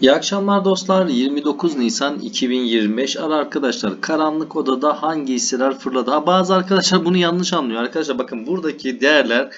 İyi akşamlar dostlar. 29 Nisan 2025 ara arkadaşlar. Karanlık odada hangi hisseler fırladı? Ha, bazı arkadaşlar bunu yanlış anlıyor. Arkadaşlar bakın buradaki değerler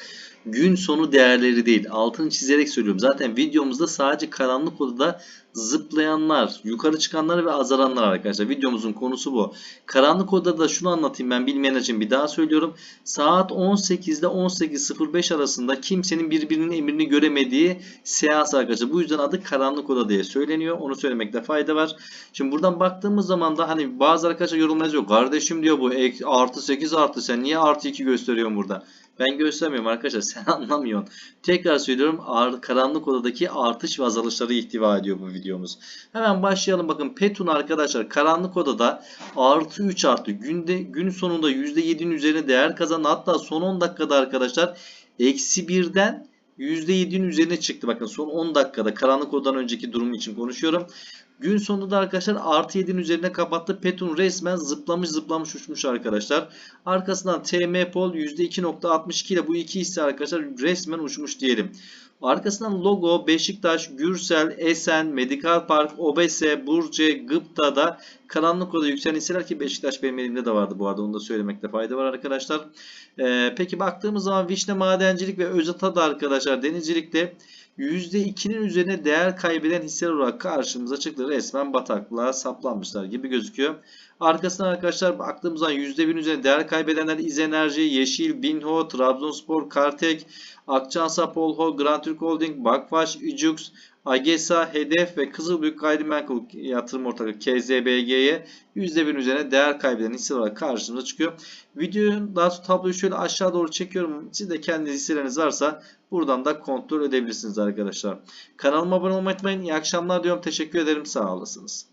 gün sonu değerleri değil. Altını çizerek söylüyorum. Zaten videomuzda sadece karanlık odada zıplayanlar, yukarı çıkanlar ve azalanlar arkadaşlar. Videomuzun konusu bu. Karanlık odada şunu anlatayım ben bilmeyen için bir daha söylüyorum. Saat 18'de 18.05 arasında kimsenin birbirinin emrini göremediği seans arkadaşlar. Bu yüzden adı karanlık oda diye söyleniyor. Onu söylemekte fayda var. Şimdi buradan baktığımız zaman da hani bazı arkadaşlar yorumlar yazıyor. Kardeşim diyor bu artı 8 artı sen niye artı 2 gösteriyorsun burada? Ben göstermiyorum arkadaşlar sen anlamıyorsun. Tekrar söylüyorum ar- karanlık odadaki artış ve azalışları ihtiva ediyor bu videomuz. Hemen başlayalım bakın Petun arkadaşlar karanlık odada artı 3 arttı. Günde, gün sonunda %7'nin üzerine değer kazandı. Hatta son 10 dakikada arkadaşlar eksi 1'den %7'nin üzerine çıktı. Bakın son 10 dakikada karanlık odadan önceki durum için konuşuyorum. Gün sonunda da arkadaşlar artı 7'nin üzerine kapattı. Petun resmen zıplamış zıplamış uçmuş arkadaşlar. Arkasından TM Pol %2.62 ile bu iki hisse arkadaşlar resmen uçmuş diyelim. Arkasından logo Beşiktaş, Gürsel, Esen, Medikal Park, Obese, Burce, Gıpta'da karanlık oda yükselen hisseler ki Beşiktaş benim elimde de vardı bu arada onu da söylemekte fayda var arkadaşlar. Ee, peki baktığımız zaman Vişne Madencilik ve Özata'da arkadaşlar denizcilikte %2'nin üzerine değer kaybeden hisseler olarak karşımıza çıktı. Resmen bataklığa saplanmışlar gibi gözüküyor. Arkasından arkadaşlar baktığımız zaman %1'in üzerine değer kaybedenler İzenerji, Yeşil, Binho, Trabzonspor, Kartek, Akçansa, Polho, Grand Türk Holding, Bakvaş, Ujux, Agesa, Hedef ve Kızılbük Gayrimenkul Yatırım Ortaklığı KZBG'ye %1'in üzerine değer kaybeden hisseler olarak karşımıza çıkıyor. Videonun daha sonra tabloyu şöyle aşağı doğru çekiyorum. Siz de kendi hisseleriniz varsa buradan da kontrol edebilirsiniz arkadaşlar. Kanalıma abone olmayı unutmayın. İyi akşamlar diyorum. Teşekkür ederim. Sağ olasınız.